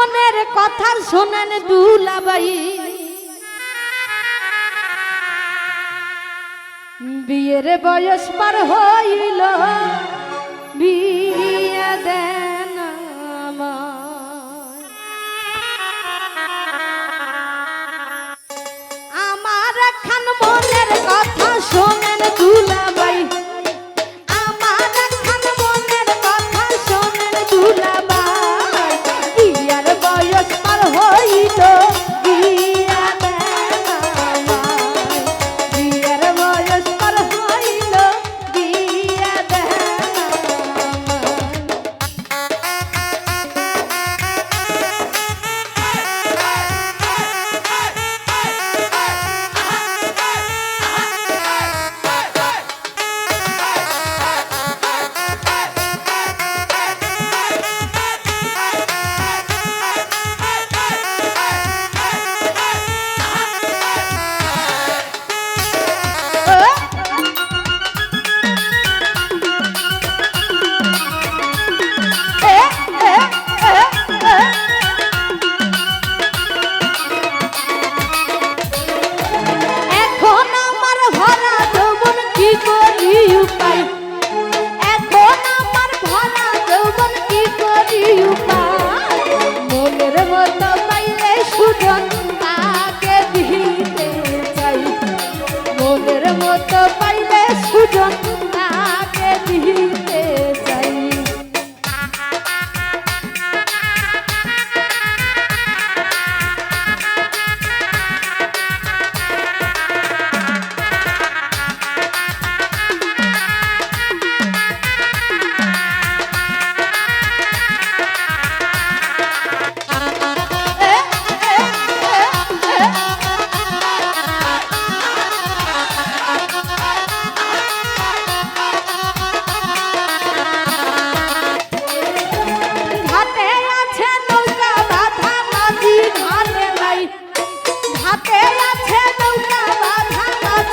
মনের কথা শোনেন দুলাবাই বিয়ের বয়স পার হইল বিয়ে আমার খান মনের কথা শোনে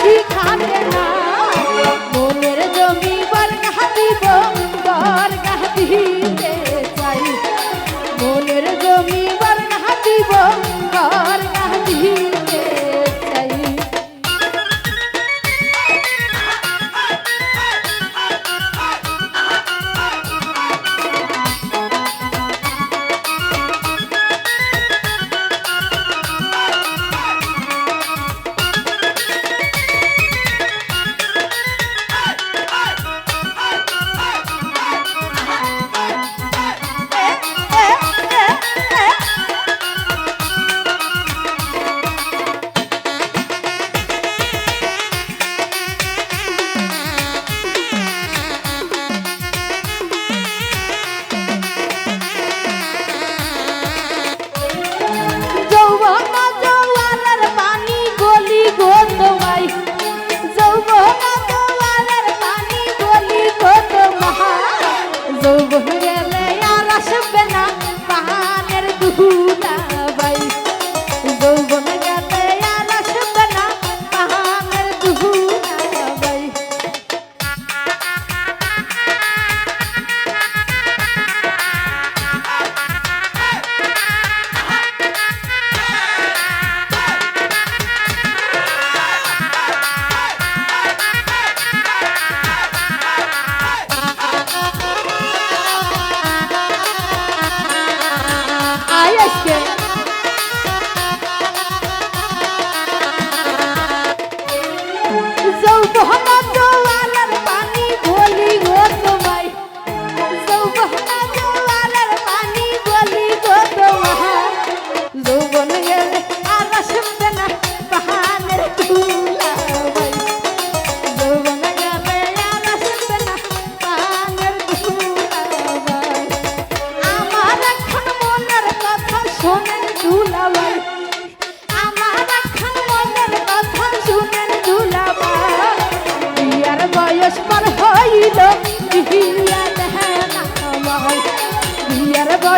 রাধিকা Yes, yes.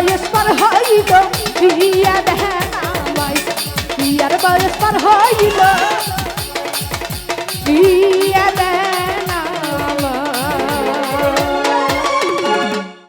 বয়স পার হইল বিয়া দেখা বিয়ার বয়স পার হইল বিয়া